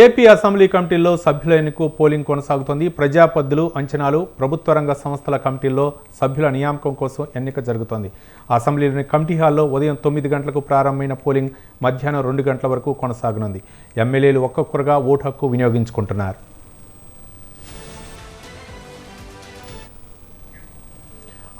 AP assembly కమిటీల్లో సభ్యుల ఎన్నిక polling కొనసాగుతోంది. ప్రజాపద్దులు అంచనాలు ప్రభుత్వ రంగ సంస్థల కమిటీల్లో సభ్యుల నియామకం కోసం ఎన్నిక జరుగుతోంది. అసెంబ్లీలోని కమిటీ హాల్లో ఉదయం తొమ్మిది గంటలకు ప్రారంభమైన పోలింగ్ మధ్యాహ్నం రెండు గంటల వరకు కొనసాగనుంది. ఎమ్మెల్యేలు ఒక్కొక్కరుగా ఓటు హక్కు వినియోగించుకుంటున్నారు.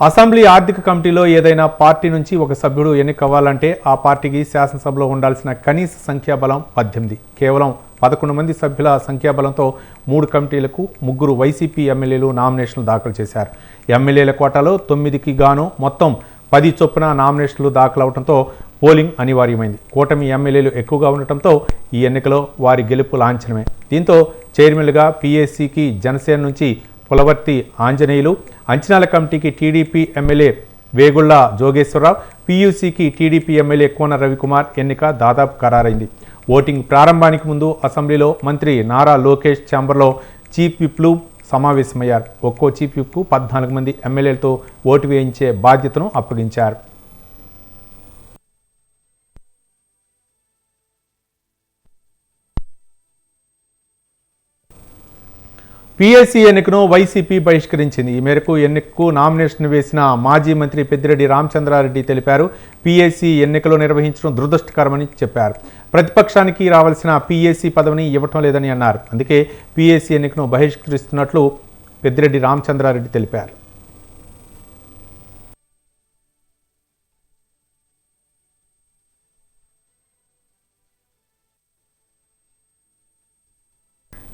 అసెంబ్లీ ఆర్థిక కమిటీలో ఏదైనా పార్టీ నుంచి ఒక సభ్యుడు ఎన్నికవ్వాలంటే ఆ పార్టీకి శాసనసభలో ఉండాల్సిన కనీస సంఖ్యాబలం పద్దెనిమిది. కేవలం పదకొండు మంది సభ్యుల సంఖ్యాబలంతో మూడు కమిటీలకు ముగ్గురు వైసీపీ ఎమ్మెల్యేలు నామినేషన్లు దాఖలు చేశారు. ఎమ్మెల్యేల కోటాలో తొమ్మిదికి గాను మొత్తం పది చొప్పున నామినేషన్లు దాఖలవడంతో పోలింగ్ అనివార్యమైంది. కూటమి ఎమ్మెల్యేలు ఎక్కువగా ఉండటంతో ఈ ఎన్నికలో వారి గెలుపు లాంఛనమే. దీంతో చైర్మన్లుగా పీఏసీకి జనసేన నుంచి కులవర్తి ఆంజనేయులు అంచనాల కమిటీకి టీడీపీ ఎమ్మెల్యే వేగుళ్ళ జోగేశ్వరరావు పీయూసీకి టీడీపీ ఎమ్మెల్యే కోన రవికుమార్ ఎన్నిక దాదాపు ఖరారైంది. ఓటింగ్ ప్రారంభానికి ముందు అసెంబ్లీలో మంత్రి నారా లోకేష్ ఛాంబర్లో చీఫ్ విప్లు సమావేశమయ్యారు. ఒక్కో చీఫ్ విప్కు పద్నాలుగు మంది ఎమ్మెల్యేలతో ఓటు వేయించే బాధ్యతను అప్పగించారు. పీఎస్సీ ఎన్నికను వైసీపీ బహిష్కరించింది. ఈ మేరకు ఎన్నికకు నామినేషన్ వేసిన మాజీ మంత్రి పెద్దిరెడ్డి రామచంద్రారెడ్డి తెలిపారు. పీఎస్సీ ఎన్నికలు నిర్వహించడం దురదృష్టకరమని చెప్పారు. ప్రతిపక్షానికి రావాల్సిన పీఎస్సీ పదవిని ఇవ్వటం లేదని అన్నారు. అందుకే పీఎస్సీ ఎన్నికను బహిష్కరిస్తున్నట్లు పెద్దిరెడ్డి రామచంద్రారెడ్డి తెలిపారు.